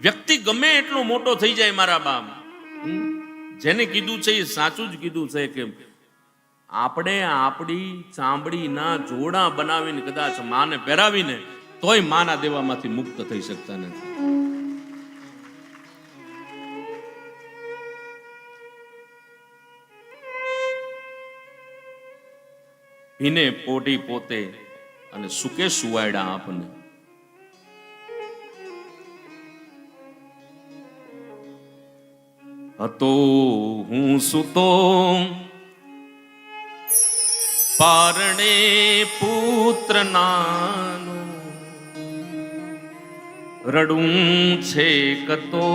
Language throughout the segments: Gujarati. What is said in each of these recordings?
વ્યક્તિ ગમે એટલો મોટો થઈ જાય મારા બાપ. જેને કીધું છે એ સાચું જ કીધું છે કે આપણે આપણી ચામડીના જોડા બનાવીને કદાચ માને પહેરાવીને તોય માના દેવામાંથી મુક્ત થઈ શકતા નથી. ભીને પોટી પોતે અને સુકે સુવાયડા આપને. હતો હું સુતો પારણે પુત્ર નાનો રડું છે કતો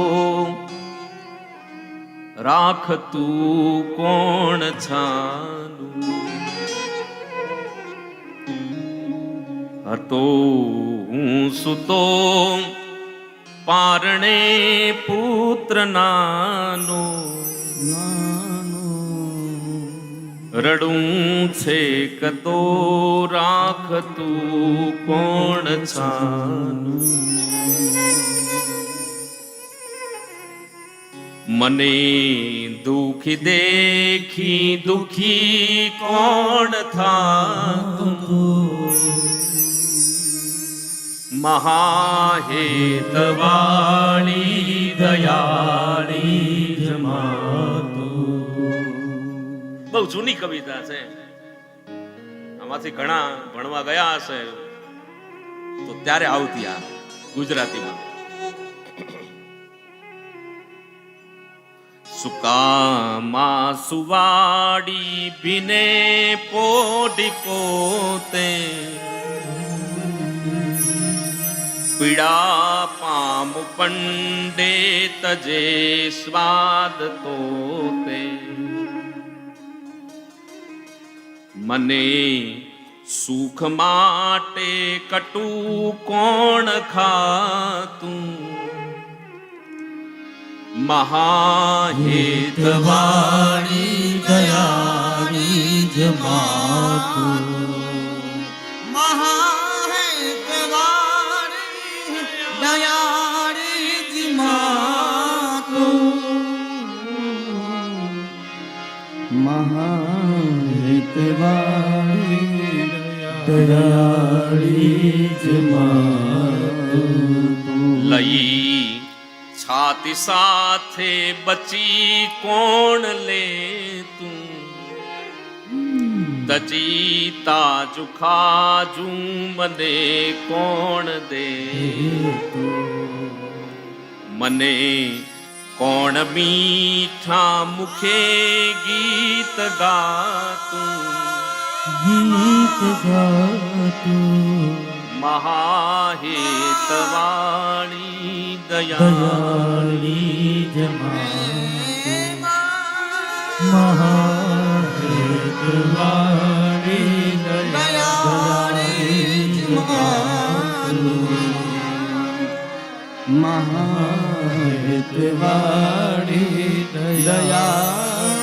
રાખતું કોણ છાનું હતો હું સુતો પારણે પુત્ર નાનો. રડું છે કતો રાખતું કોણ છાનું? મને દુખી દેખી દુખી કોણ થાતું? મહાહેતવાળી દયાળી બહુ જૂની કવિતા છે. આમાંથી ઘણા ભણવા ગયા હશે. તો ત્યારે આવતી આ ગુજરાતીમાં. સુકામાં સુવાડી ભીને પોડી પોતે પીડા પામ પંડે તજે સ્વાદ તો તે મને સુખ માટે કટુ કોણ ખાતું? મહાહેતવાળી દયાની જમાતું મહાહેતવાળી દયાળી જમાતું લઈ છાતી સાથે બચી કોણ લે તું તજી તાજુ ખાજુ મને કોણ દે મને કોણ મીઠા મુખે ગીત ગાતું? ગીત ગાતું. મહાહેતવાળી દયા દયાળી જમાતું મહાવાણી દયા